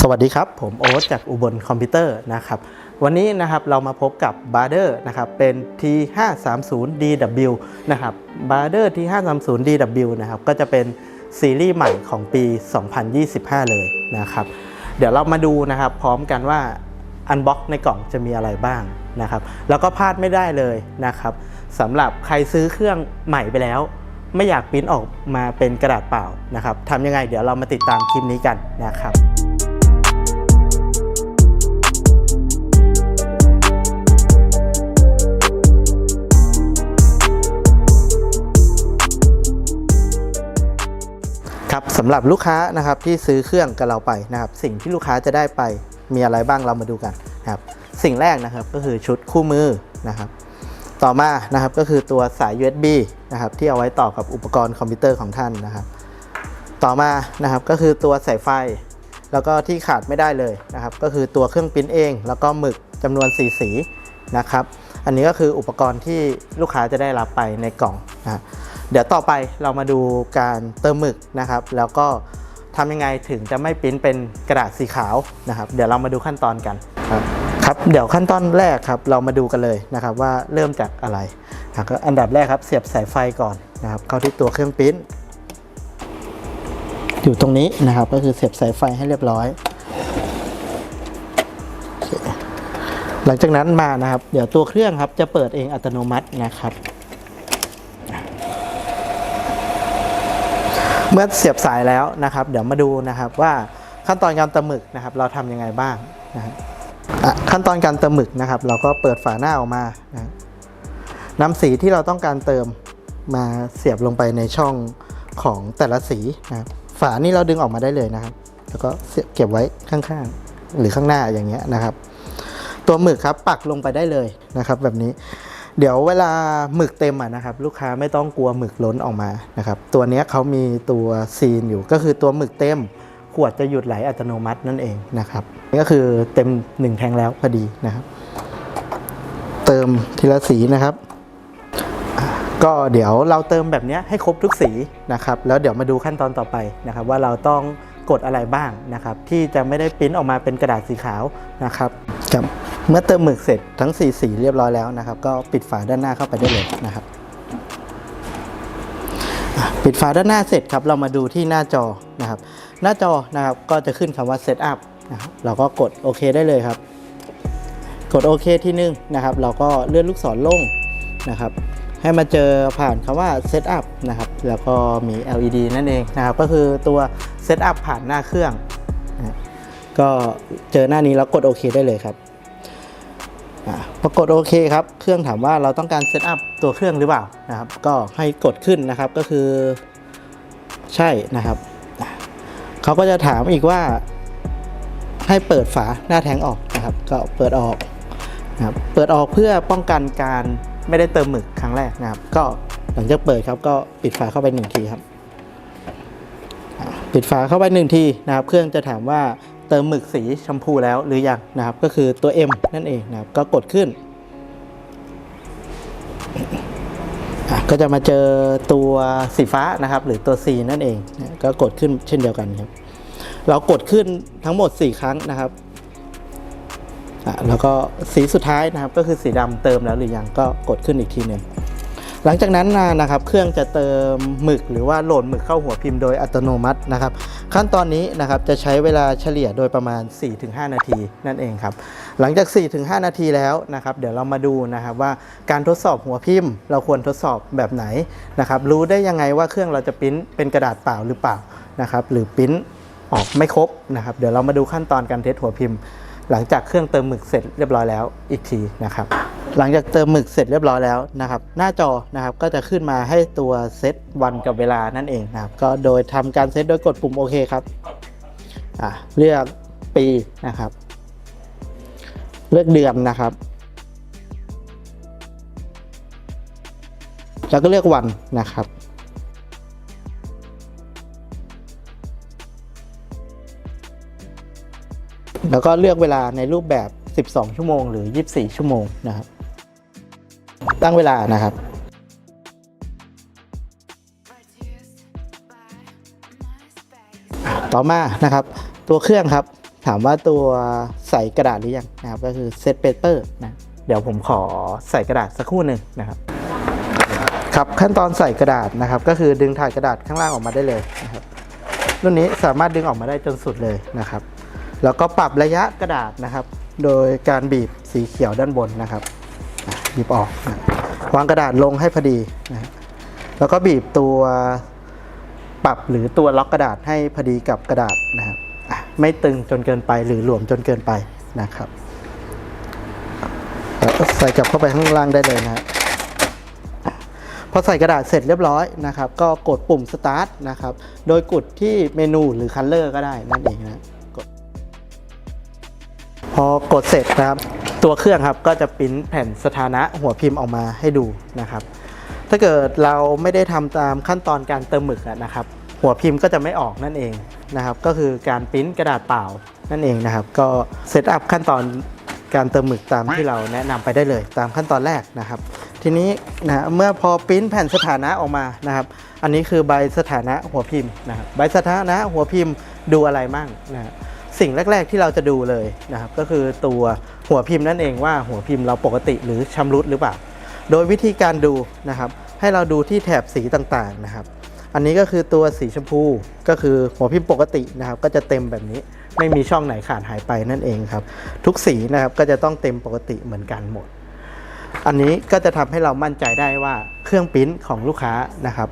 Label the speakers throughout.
Speaker 1: สวัสดีครับ ผมโอ๊ตจากอุบลคอมพิวเตอร์นะครับวันนี้นะครับเรามาพบกับ b a r d e r นะครับเป็น T530DW นะครับ b a r d e r T530DW นะครับก็จะเป็นซีรีส์ใหม่ของปี 2025 เลยนะครับเดี๋ยวเรามาดูนะครับพร้อมกันว่าอันบ็อกในกล่องจะมีอะไรบ้างนะครับแล้วก็พลาดไม่ได้เลยนะครับสำหรับใครซื้อเครื่องใหม่ไปแล้ว ไม่อยากปริ้นออกมาเป็นกระดาษเปล่านะครับทำยังไงเดี๋ยวเรามาติดตามคลิปนี้กันนะครับ สำหรับลูกค้านะครับที่ซื้อเครื่องกับเราไปนะครับ สิ่งที่ลูกค้าจะได้ไปมีอะไรบ้างเรามาดูกันนะครับ สิ่งแรกนะครับก็คือชุดคู่มือนะครับ ต่อมานะครับก็คือตัวสาย USB นะครับที่เอาไว้ต่อกับอุปกรณ์คอมพิวเตอร์ของท่านนะครับ ต่อมานะครับก็คือตัวสายไฟ แล้วก็ที่ขาดไม่ได้เลยนะครับ ก็คือตัวเครื่องปริ้นเอง แล้วก็หมึกจำนวน4สีนะครับ อันนี้ก็คืออุปกรณ์ที่ลูกค้าจะได้รับไปในกล่องนะฮะ เดี๋ยวต่อไปเรามาดูการเติมหมึกนะครับ แล้วก็ทำยังไงถึงจะไม่ปิ้นเป็นกระดาษสีขาวนะครับ เดี๋ยวเรามาดูขั้นตอนกันครับครับเดี๋ยวขั้นตอนแรกครับเรามาดูกันเลยนะครับว่าเริ่มจากอะไรก็อันดับแรกครับเสียบสายไฟก่อนนะครับ เข้าที่ตัวเครื่องปิ้นอยู่ตรงนี้นะครับก็คือเสียบสายไฟให้เรียบร้อย หลังจากนั้นมานะครับ เดี๋ยวตัวเครื่องครับจะเปิดเองอัตโนมัตินะครับ มื่อเสียบสายแล้วนะครับ เดี๋ยวมาดูนะครับว่าขั้นตอนการเติมหมึกนะครับ เราทำยังไงบ้างนะครับขั้นตอนการเติมหมึกนะครับ เราก็เปิดฝาหน้าออกมานะนำสีที่เราต้องการเติมมาเสียบลงไปในช่องของแต่ละสีนะครับฝานี่เราดึงออกมาได้เลยนะครับ แล้วก็เสียบเก็บไว้ข้างๆ หรือข้างหน้าอย่างเงี้ยนะครับ ตัวหมึกครับปักลงไปได้เลยนะครับ แบบนี้ เดี๋ยวเวลาหมึกเต็มอะนะครับลูกค้าไม่ต้องกลัวหมึกล้นออกมานะครับตัวนี้เขามีตัวซีนอยู่ก็คือตัวหมึกเต็ม ขวดจะหยุดไหลอัตโนมัตินั่นเองนะครับนี่ก็คือเต็มหนึ่งแทงแล้วพอดีนะครับ เติมทีละสีนะครับ ก็เดี๋ยวเราเติมแบบนี้ให้ครบทุกสีนะครับ แล้วเดี๋ยวมาดูขั้นตอนต่อไปนะครับ ว่าเราต้องกดอะไรบ้างนะครับ ที่จะไม่ได้ปิ้นออกมาเป็นกระดาษสีขาวนะครับครับ เมื่อเติมหมึกเสร็จทั้งสีสีเรียบร้อยแล้วนะครับ ก็ปิดฝาด้านหน้าเข้าไปได้เลยนะครับ ปิดฝาด้านหน้าเสร็จครับ เรามาดูที่หน้าจอนะครับ หน้าจอนะครับก็จะขึ้นคำว่า Setup นะครับเราก็กดโอเคได้เลยครับ กดโอเคที่หนึ่งนะครับ เราก็เลื่อนลูกศรลงนะครับ ให้มาเจอผ่านคำว่า Setup นะครับ แล้วก็มี LED นั่นเองนะครับ ก็คือตัว Setup ผ่านหน้าเครื่องนะก็เจอหน้านี้แล้วกดโอเคได้เลยครับ อ่าพอกดโอเคครับ เครื่องถามว่าเราต้องการ Setup ตัวเครื่องหรือเปล่านะครับ ก็ให้กดขึ้นนะครับก็คือ ใช่นะครับ เขาก็จะถามอีกว่า ให้เปิดฝาหน้าแทงออกนะครับ ก็เปิดออกนะครับเปิดออกเพื่อป้องกันการไม่ได้เติมหมึกครั้งแรกนะครับ ก็หลังจากเปิดครับก็ปิดฝาเข้าไปหนึ่งทีครับ ปิดฝาเข้าไปหนึ่งทีนะครับ เครื่องจะถามว่า เติมหมึกสีชมพูแล้วหรือยังนะครับ ก็คือตัว M นั่นเองนะครับ ก็กดขึ้น ก็จะมาเจอตัวสีฟ้านะครับ หรือตัว C นั่นเองนะก็กดขึ้นเช่นเดียวกันครับ เรากดขึ้นทั้งหมด 4 ครั้งนะครับแล้วก็สีสุดท้ายนะครับ ก็คือสีดำเติมแล้วหรือยังก็กดขึ้นอีกทีหนึ่งหลังจากนั้นนะครับ เครื่องจะเติมหมึกหรือว่าโหลดหมึกเข้าหัวพิมพ์โดยอัตโนมัตินะครับ ขั้นตอนนี้นะครับจะใช้เวลาเฉลี่ยโดยประมาณ 4-5 นาทีนั่นเองครับ หลังจาก 4-5 นาทีแล้วนะครับ เดี๋ยวเรามาดูนะครับว่าการทดสอบหัวพิมพ์ เราควรทดสอบแบบไหนนะครับรู้ได้ยังไงว่าเครื่องเราจะพิมพ์เป็นกระดาษเปล่าหรือเปล่านะครับหรือพิมพ์ออกไม่ครบนะครับ เดี๋ยวเรามาดูขั้นตอนการเทสหัวพิมพ์ หลังจากเครื่องเติมหมึกเสร็จเรียบร้อยแล้วอีกทีนะครับ หลังจากเติมหมึกเสร็จเรียบร้อยแล้วนะครับ หน้าจอนะครับก็จะขึ้นมาให้ตัวเซตวันกับเวลานั่นเองนะครับ ก็โดยทำการเซตโดยกดปุ่มโอเคครับอะเลือกปีนะครับ เลือกเดือนนะครับ แล้วก็เลือกวันนะครับ แล้วก็เลือกเวลาในรูปแบบ 12 ชั่วโมง หรือ 24 ชั่วโมงนะครับ ตั้งเวลานะครับ ต่อมานะครับ ตัวเครื่องครับ ถามว่าตัวใส่กระดาษหรือยังนะครับ ก็คือเซตเปเปอร์นะ เดี๋ยวผมขอใส่กระดาษสักครู่หนึ่งนะครับครับขั้นตอนใส่กระดาษนะครับ ก็คือดึงถ่ายกระดาษข้างล่างออกมาได้เลยนะครับรุ่นนี้สามารถดึงออกมาได้จนสุดเลยนะครับ แล้วก็ปรับระยะกระดาษนะครับ โดยการบีบสีเขียวด้านบนนะครับบีบออกนะวางกระดาษลงให้พอดีนะแล้วก็บีบตัวปรับหรือตัวล็อกกระดาษให้พอดีกับกระดาษนะครับไม่ตึงจนเกินไปหรือหลวมจนเกินไปนะครับแล้วก็ใส่กลับเข้าไปข้างล่างได้เลยนะพอใส่กระดาษเสร็จเรียบร้อยนะครับ ก็กดปุ่ม start นะครับ โดยกดที่เมนูหรือ color ก็ได้นั่นเองนะ อกดเสร็จนะครับ ตัวเครื่องครับก็จะปริ้นแผ่นสถานะหัวพิมพ์ออกมาให้ดูนะครับ ถ้าเกิดเราไม่ได้ทำตามขั้นตอนการเติมหมึกนะครับ หัวพิมพ์ก็จะไม่ออกนั่นเองนะครับ ก็คือการปริ้นกระดาษเปล่านั่นเองนะครับ ก็เซตอัพขั้นตอนการเติมหมึกตามที่เราแนะนำไปได้เลย ตามขั้นตอนแรกนะครับ ทีนี้นะเมื่อพอปริ้นแผ่นสถานะออกมานะครับ อันนี้คือใบสถานะหัวพิมพ์นะครับใบสถานะหัวพิมพ์ดูอะไรมั่งนะฮะ สิ่งแรก ๆ ที่เราจะดูเลยนะครับก็คือตัวหัวพิมพ์นั่นเองว่าหัวพิมพ์เราปกติหรือชำรุดหรือเปล่า โดยวิธีการดูนะครับให้เราดูที่แถบสีต่างๆนะครับ อันนี้ก็คือตัวสีชมพูก็คือหัวพิมพ์ปกตินะครับ ก็จะเต็มแบบนี้ไม่มีช่องไหนขาดหายไปนั่นเองครับ ทุกสีนะครับก็จะต้องเต็มปกติเหมือนกันหมด อันนี้ก็จะทำให้เรามั่นใจได้ว่าเครื่องปริ้นของลูกค้านะครับ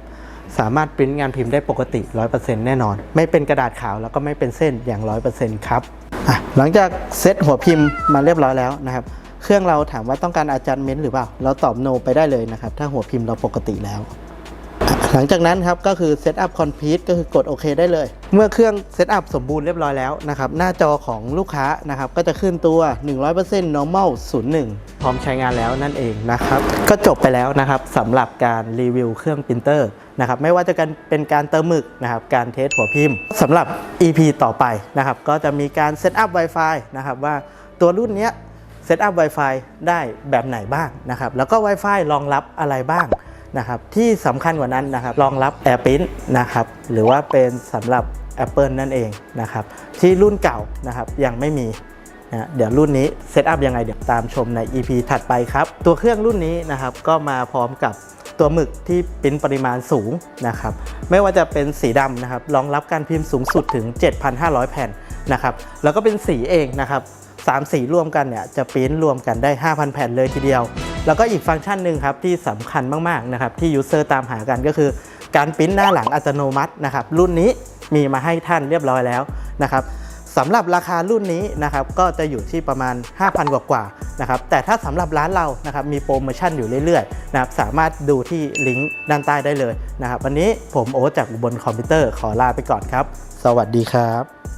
Speaker 1: สามารถปริ้นงานพิมพ์ได้ปกติ 100%แน่นอน ไม่เป็นกระดาษขาวแล้วก็ไม่เป็นเส้นอย่าง 100%ครับหลังจากเซตหัวพิมพ์มาเรียบร้อยแล้วนะครับ เครื่องเราถามว่าต้องการอาจารย์เมนหรือเปล่า เราตอบโนไปได้เลยนะครับ ถ้าหัวพิมพ์เราปกติแล้ว หลังจากนั้นครับก็คือ Setup Complete ก็คือกดโอเคได้เลย เมื่อเครื่อง Setup สมบูรณ์เรียบร้อยแล้วนะครับ หน้าจอของลูกค้านะครับ ก็จะขึ้นตัว 100% normal 01 พร้อมใช้งานแล้วนั่นเองนะครับ ก็จบไปแล้วนะครับสำหรับการรีวิวเครื่องปรินเตอร์ นะครับไม่ว่าจะเป็นการเติมหมึกนะครับการเทสหัวพิมพ์สำหรับ EP ต่อไปนะครับก็จะมีการ Setup Wi-Fi นะครับว่าตัวรุ่นนี้เซตอัพ Wi-Fi ได้แบบไหนบ้างนะครับแล้วก็ Wi-Fi รองรับอะไรบ้างนะครับที่สำคัญกว่านั้นนะครับรองรับ AirPrint นะครับหรือว่าเป็นสำหรับ Apple นั่นเองนะครับที่รุ่นเก่านะครับยังไม่มีนะเดี๋ยวรุ่นนี้เซตอัพยังไงเดี๋ยวตามชมใน EP ถัดไปครับ ตัวเครื่องรุ่นนี้นะครับก็มาพร้อมกับ ตัวหมึกที่ปริ้นปริมาณสูงนะครับ ไม่ว่าจะเป็นสีดำนะครับรองรับการพิมพ์สูงสุดถึง 7,500 แผ่นนะครับ แล้วก็เป็นสีเองนะครับสามสีรวมกันเนี่ยจะปริ้นรวมกันได้ 5,000 แผ่นเลยทีเดียว แล้วก็อีกฟังก์ชันหนึ่งครับที่สำคัญมากๆนะครับที่ยูเซอร์ตามหากันก็คือ การปริ้นหน้าหลังอัตโนมัตินะครับรุ่นนี้มีมาให้ท่านเรียบร้อยแล้วนะครับ สำหรับราคารุ่นนี้นะครับก็จะอยู่ที่ประมาณ 5,000 กว่ากว่าๆนะครับแต่ถ้าสำหรับร้านเรานะครับมีโปรโมชั่นอยู่เรื่อยๆนะครับสามารถดูที่ลิงก์ด้านใต้ได้เลยนะครับวันนี้ผมโอ๊ตจากอุบลคอมพิวเตอร์ขอลาไปก่อนครับ สวัสดีครับ